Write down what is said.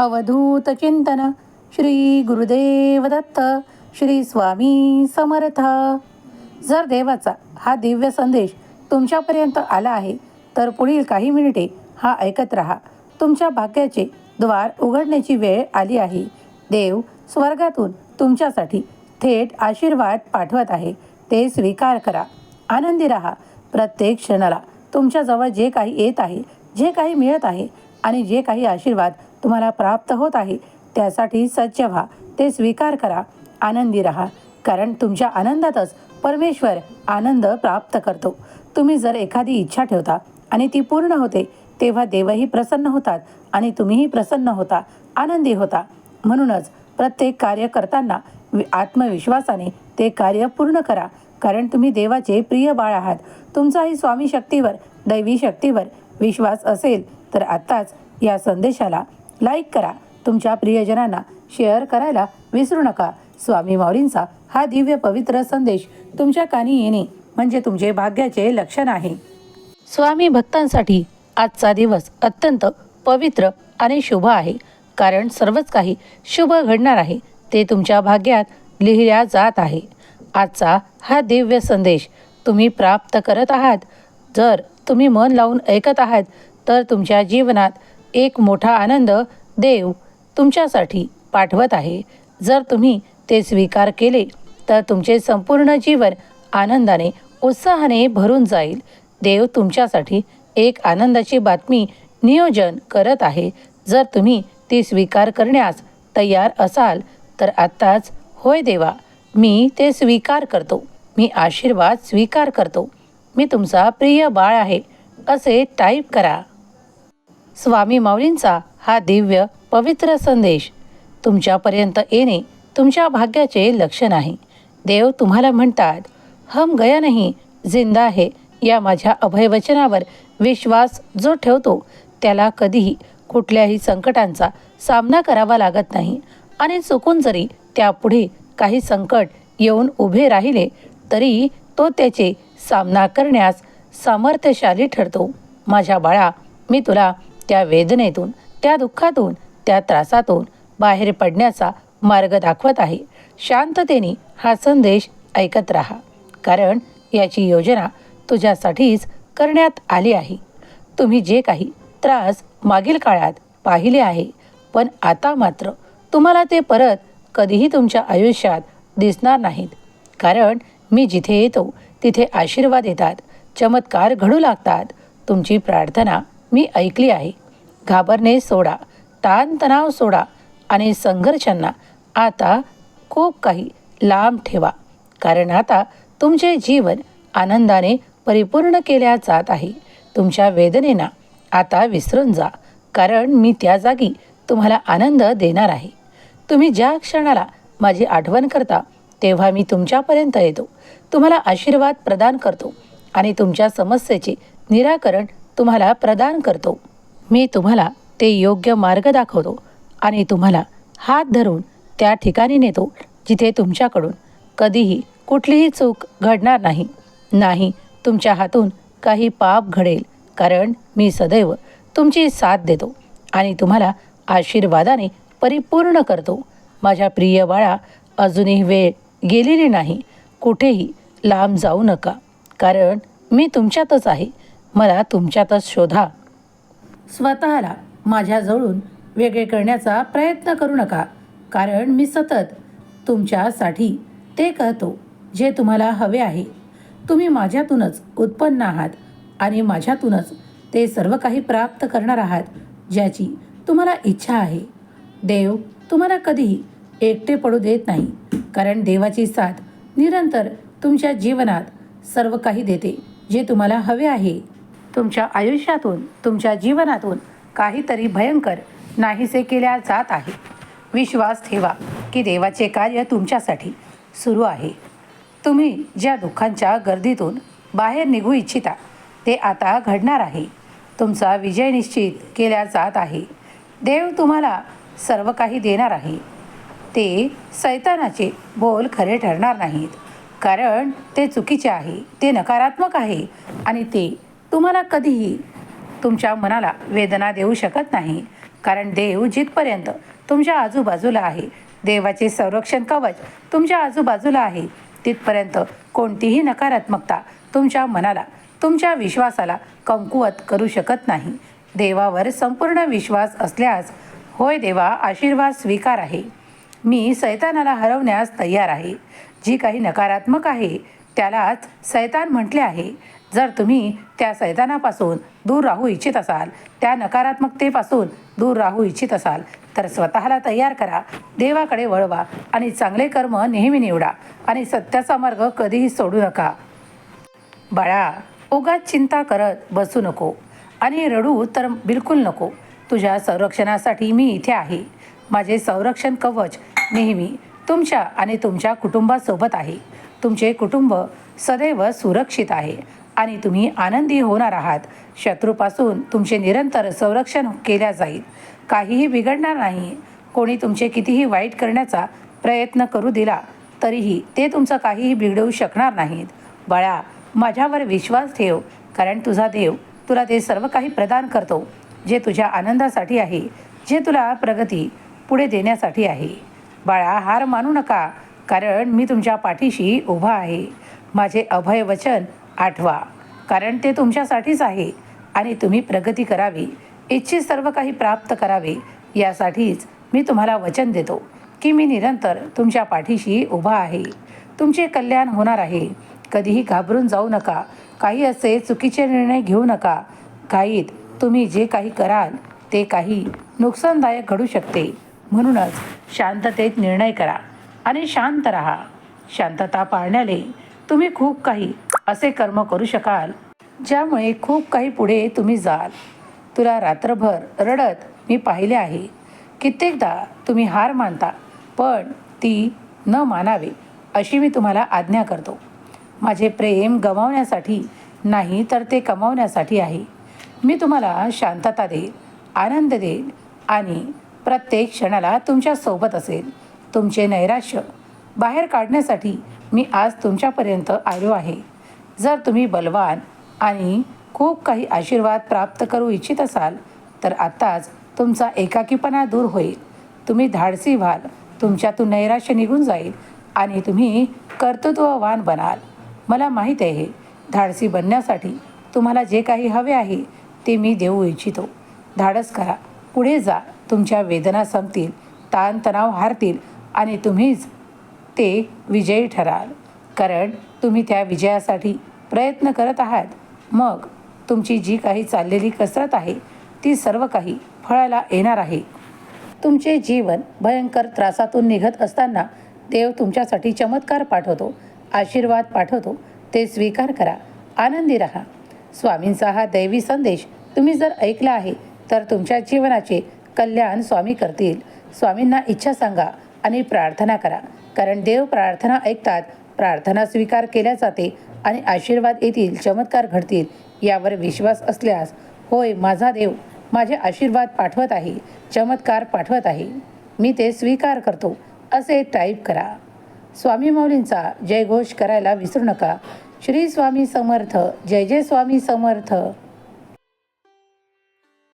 अवधूत चिंतन श्री गुरुदेव दत्त श्री स्वामी समर्थ. जर देवाचा हा दिव्य संदेश तुमच्यापर्यंत आला आहे तर पुढील काही मिनिटे हा ऐकत राहा. तुमच्या भाग्याचे द्वार उघडण्याची वेळ आली आहे. देव स्वर्गातून तुमच्यासाठी थेट आशीर्वाद पाठवत आहे. ते स्वीकार करा. आनंदी राहा. प्रत्येक क्षणाला तुमच्याजवळ जे काही येत आहे जे काही मिळत आहे आणि जे काही आशीर्वाद तुम्हाला प्राप्त होत आहे त्यासाठी सज्ज व्हा. ते स्वीकार करा. आनंदी राहा. कारण तुमच्या आनंदातच परमेश्वर आनंद प्राप्त करतो. तुम्ही जर एखादी इच्छा ठेवता आणि ती पूर्ण होते तेव्हा देवही प्रसन्न होतात आणि तुम्हीही प्रसन्न होता आनंदी होता. म्हणूनच प्रत्येक कार्य करताना वि- आत्मविश्वासाने ते कार्य पूर्ण करा. कारण तुम्ही देवाचे प्रिय बाळ आहात. तुमचाही स्वामी शक्तीवर दैवी शक्तीवर विश्वास असेल तर आत्ताच या संदेशाला लाईक करा. तुमच्या प्रियजनांना शेअर करायला विसरू नका. स्वामी माऊलींचा हा दिव्य पवित्र संदेश तुमच्या कानी येणे म्हणजे तुमचे भाग्याचे लक्षण आहे. स्वामी भक्तांसाठी आजचा दिवस अत्यंत पवित्र आणि शुभ आहे. कारण सर्वच काही शुभ घडणार आहे. ते तुमच्या भाग्यात लिहिल्या जात आहे. आजचा हा दिव्य संदेश तुम्ही प्राप्त करत आहात. जर तुम्ही मन लावून ऐकत आहात तर तुमच्या जीवनात एक मोठा आनंद देव तुमच्यासाठी पाठवत आहे. जर तुम्ही ते स्वीकार केले तर तुमचे संपूर्ण जीवन आनंदाने उत्साहाने भरून जाईल. देव तुमच्यासाठी एक आनंदाची बातमी नियोजन करत आहे. जर तुम्ही ती स्वीकार करण्यास तयार असाल तर आत्ताच होय देवा मी ते स्वीकार करतो. मी आशीर्वाद स्वीकार करतो. मी तुमचा प्रिय बाळ आहे. असे टाईप करा. स्वामी माऊलींचा हा दिव्य पवित्र संदेश तुमच्यापर्यंत येणे तुमच्या भाग्याचे लक्षण आहे देव तुम्हाला म्हणतात हम गया नाही जिंदा आहे या माझ्या अभयवचनावर विश्वास जो ठेवतो त्याला कधीही कुठल्याही संकटांचा सामना करावा लागत नाही. आणि चुकून जरी त्यापुढे काही संकट येऊन उभे राहिले तरी तो त्याचे सामना करण्यास सामर्थ्यशाली ठरतो. माझ्या बाळा मी तुला त्या वेदनेतून त्या दुःखातून त्या त्रासातून बाहेर पडण्याचा मार्ग दाखवत आहे. शांततेने हा संदेश ऐकत राहा. कारण याची योजना तुझ्यासाठीच करण्यात आली आहे. तुम्ही जे काही त्रास मागील काळात पाहिले आहे पण आता मात्र तुम्हाला ते परत कधीही तुमच्या आयुष्यात दिसणार नाहीत. कारण मी जिथे येतो तिथे आशीर्वाद येतात चमत्कार घडू लागतात. तुमची प्रार्थना मी ऐकली आहे. घाबरणे सोडा ताणतणाव सोडा आणि संघर्षांना आता खूप काही लांब ठेवा. कारण आता तुमचे जीवन आनंदाने परिपूर्ण केल्या जात आहे. तुमच्या वेदनेना आता विसरून जा. कारण मी त्या जागी तुम्हाला आनंद देणार आहे. तुम्ही ज्या क्षणाला माझी आठवण करता तेव्हा मी तुमच्यापर्यंत येतो. तुम्हाला आशीर्वाद प्रदान करतो आणि तुमच्या समस्येचे निराकरण तुम्हाला प्रदान करतो. मी तुम्हाला ते योग्य मार्ग दाखवतो आणि तुम्हाला हात धरून त्या ठिकाणी नेतो जिथे तुमच्याकडून कधीही कुठलीही चूक घडणार नाही. नाही तुमच्या हातून काही पाप घडेल कारण मी सदैव तुमची साथ देतो आणि तुम्हाला आशीर्वादाने परिपूर्ण करतो. माझ्या प्रिय बाळा अजूनही वेळ गेलेली नाही. कुठेही लांब जाऊ नका कारण मी तुमच्यातच आहे. मला तुमच्यातच शोधा. स्वतःला माझ्याजवळून वेगळे करण्याचा प्रयत्न करू नका कारण मी सतत तुमच्यासाठी ते करतो जे तुम्हाला हवे आहे. तुम्ही माझ्यातूनच उत्पन्न आहात आणि माझ्यातूनच ते सर्व काही प्राप्त करणार आहात ज्याची तुम्हाला इच्छा आहे. देव तुम्हाला कधीही एकटे पडू देत नाही कारण देवाची साथ निरंतर तुमच्या जीवनात सर्व काही देते जे तुम्हाला हवे आहे. तुमच्या आयुष्यातून तुमच्या जीवनातून काहीतरी भयंकर नाहीसे केल्या जात आहे. विश्वास ठेवा की देवाचे कार्य तुमच्यासाठी सुरू आहे. तुम्ही ज्या दुःखांच्या गर्दीतून बाहेर निघू इच्छिता ते आता घडणार आहे. तुमचा विजय निश्चित केला जात आहे. देव तुम्हाला सर्व काही देणार आहे. ते सैतानाचे बोल खरे ठरणार नाहीत. कारण ते चुकीचे आहे ते नकारात्मक आहे आणि ते तुम्हाला कधीही तुमच्या मनाला वेदना देऊ शकत नाही. कारण देव जिथपर्यंत तुमच्या आजूबाजूला आहे देवाचे संरक्षण कवच तुमच्या आजूबाजूला आहे तिथपर्यंत कोणतीही नकारात्मकता तुमच्या मनाला तुमच्या विश्वासाला कमकुवत करू शकत नाही. देवावर संपूर्ण विश्वास असल्यास होय देवा आशीर्वाद स्वीकार आहे. मी सैतानाला हरवण्यास तयार आहे. जी काही नकारात्मक आहे त्यालाच सैतान म्हटले आहे. जर तुम्ही त्या सैतानापासून दूर राहू इच्छित असाल त्या नकारात्मकतेपासून दूर राहू इच्छित असाल तर स्वतःला तयार करा देवाकडे वळवा आणि चांगले कर्म नेहमी निवडा आणि सत्याचा मार्ग कधीही सोडू नका. बाळा उगाच चिंता करत बसू नको आणि रडू तर बिलकुल नको. तुझ्या संरक्षणासाठी मी इथे आहे. माझे संरक्षण कवच नेहमी तुमच्या आणि तुमच्या कुटुंबासोबत आहे. तुमचे कुटुंब सदैव सुरक्षित आहे. आणि तुम्ही आनंदी होणार आहात. शत्रूपासून तुमचे निरंतर संरक्षण केल्या जाईल. काहीही बिघडणार नाही. कोणी तुमचे कितीही वाईट करण्याचा प्रयत्न करू दिला तरीही ते तुमचं काहीही बिघडवू शकणार नाहीत. बाळा माझ्यावर विश्वास ठेव कारण तुझा देव तुला ते सर्व काही प्रदान करतो जे तुझ्या आनंदासाठी आहे जे तुला प्रगती पुढे देण्यासाठी आहे. बाळा हार मानू नका कारण मी तुमच्या पाठीशी उभा आहे. माझे अभय वचन आठवा. कारण ते तुमच्यासाठीच आहे आणि तुम्ही प्रगती करावी इच्छित सर्व काही प्राप्त करावे यासाठीच मी तुम्हाला वचन देतो की मी निरंतर तुमच्या पाठीशी उभा आहे. तुमचे कल्याण होणार आहे. कधीही घाबरून जाऊ नका. काही असे चुकीचे निर्णय घेऊ नका. काहीत तुम्ही जे काही कराल ते काही नुकसानदायक घडू शकते. म्हणूनच शांततेत निर्णय करा आणि शांत राहा. शांतता पाळण्याने तुम्ही खूप काही असे कर्म करू शकाल ज्यामुळे खूप काही पुढे तुम्ही जाल. तुला रात्रभर रडत मी पाहिले आहे. कित्येकदा तुम्ही हार मानता पण ती न मानावे अशी मी तुम्हाला आज्ञा करतो. माझे प्रेम गमावण्यासाठी नाही तर ते कमावण्यासाठी आहे. मी तुम्हाला शांतता देईल आनंद देईल आणि प्रत्येक क्षणाला तुमच्यासोबत असेल. तुमचे नैराश्य बाहेर काढण्यासाठी मी आज तुमच्यापर्यंत आलो आहे. जर तुम्ही बलवान आणि खूप काही आशीर्वाद प्राप्त करू इच्छित असाल तर आत्ताच तुमचा एकाकीपणा दूर होईल. तुम्ही धाडसी व्हाल तुमच्यातून नैराश्य निघून जाईल आणि तुम्ही कर्तृत्ववान बनाल. मला माहीत आहे धाडसी बनण्यासाठी तुम्हाला जे काही हवे आहे ते मी देऊ इच्छितो. धाडस करा. पुढे जा. तुमच्या वेदना संपतील ताणतणाव हारतील आणि तुम्हीच ते विजयी ठराल. कारण तुम्ही त्या विजयासाठी प्रयत्न करत आहात. मग तुमची जी काही चाललेली कसरत आहे ती सर्व काही फळाला येणार आहे. तुमचे जीवन भयंकर त्रासातून निघत असताना देव तुमच्यासाठी चमत्कार पाठवतो आशीर्वाद पाठवतो ते स्वीकार करा आनंदी राहा. स्वामींचा हा दैवी संदेश तुम्ही जर ऐकला आहे तर तुमच्या जीवनाचे कल्याण स्वामी करतील. स्वामींना इच्छा सांगा आणि प्रार्थना करा कारण देव प्रार्थना ऐकतात प्रार्थना स्वीकार केल्या जाते आणि आशीर्वाद येतील चमत्कार घडतील यावर विश्वास असल्यास होय माझा देव माझे आशीर्वाद पाठवत आहे चमत्कार पाठवत आहे. मी ते स्वीकार करतो असे टाईप करा. स्वामी मौलींचा जयघोष करायला विसरू नका. श्री स्वामी समर्थ जय जय स्वामी समर्थ.